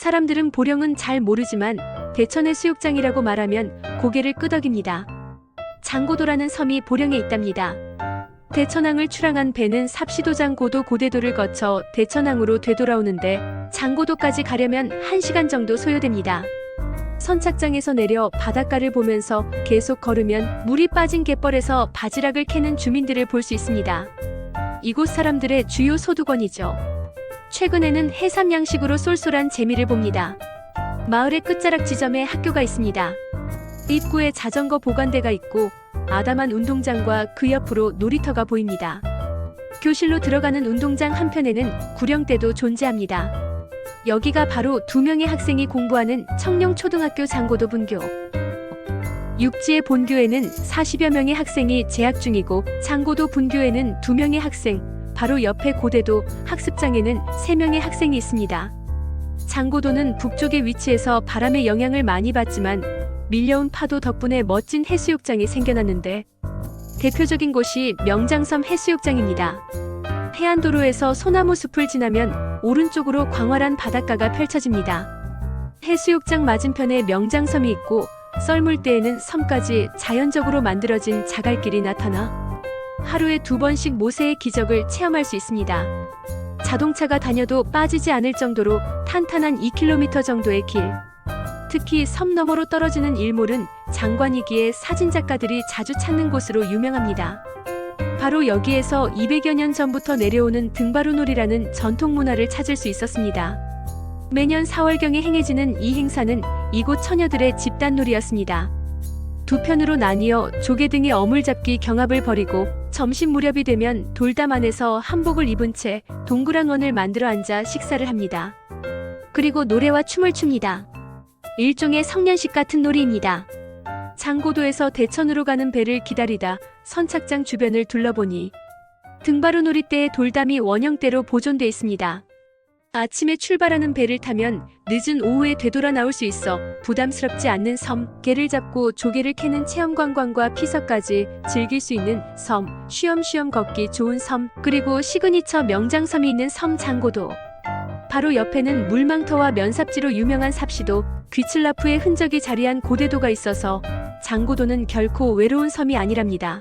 사람들은 보령은 잘 모르지만 대천의 수욕장이라고 말하면 고개를 끄덕입니다. 장고도라는 섬이 보령에 있답니다. 대천항을 출항한 배는 삽시도장 고도 고대도를 거쳐 대천항으로 되돌아오는데 장고도까지 가려면 1시간 정도 소요됩니다. 선착장에서 내려 바닷가를 보면서 계속 걸으면 물이 빠진 갯벌에서 바지락을 캐는 주민들을 볼 수 있습니다. 이곳 사람들의 주요 소득원이죠. 최근에는 해삼 양식으로 쏠쏠한 재미를 봅니다. 마을의 끝자락 지점에 학교가 있습니다. 입구에 자전거 보관대가 있고 아담한 운동장과 그 옆으로 놀이터가 보입니다. 교실로 들어가는 운동장 한편에는 구령대도 존재합니다. 여기가 바로 두 명의 학생이 공부하는 청룡초등학교 장고도 분교. 육지의 본교에는 40여 명의 학생이 재학 중이고 장고도 분교에는 두 명의 학생, 바로 옆에 고대도 학습장에는 세 명의 학생이 있습니다. 장고도는 북쪽에 위치해서 바람의 영향을 많이 받지만 밀려온 파도 덕분에 멋진 해수욕장이 생겨났는데 대표적인 곳이 명장섬 해수욕장입니다. 해안도로에서 소나무 숲을 지나면 오른쪽으로 광활한 바닷가가 펼쳐집니다. 해수욕장 맞은편에 명장섬이 있고 썰물 때에는 섬까지 자연적으로 만들어진 자갈길이 나타나 하루에 두 번씩 모세의 기적을 체험할 수 있습니다. 자동차가 다녀도 빠지지 않을 정도로 탄탄한 2km 정도의 길. 특히 섬 너머로 떨어지는 일몰은 장관이기에 사진작가들이 자주 찾는 곳으로 유명합니다. 바로 여기에서 200여 년 전부터 내려오는 등바루놀이라는 전통 문화를 찾을 수 있었습니다. 매년 4월경에 행해지는 이 행사는 이곳 처녀들의 집단놀이였습니다. 두 편으로 나뉘어 조개 등의 어물잡기 경합을 벌이고 점심 무렵이 되면 돌담 안에서 한복을 입은 채 동그란 원을 만들어 앉아 식사를 합니다. 그리고 노래와 춤을 춥니다. 일종의 성년식 같은 놀이입니다. 장고도에서 대천으로 가는 배를 기다리다 선착장 주변을 둘러보니 등바루 놀이 때의 돌담이 원형대로 보존돼 있습니다. 아침에 출발하는 배를 타면 늦은 오후에 되돌아 나올 수 있어 부담스럽지 않는 섬, 개를 잡고 조개를 캐는 체험 관광과 피서까지 즐길 수 있는 섬, 쉬엄쉬엄 걷기 좋은 섬, 그리고 시그니처 명장섬이 있는 섬 장고도. 바로 옆에는 물망터와 면삽지로 유명한 삽시도, 귀칠라프의 흔적이 자리한 고대도가 있어서 장고도는 결코 외로운 섬이 아니랍니다.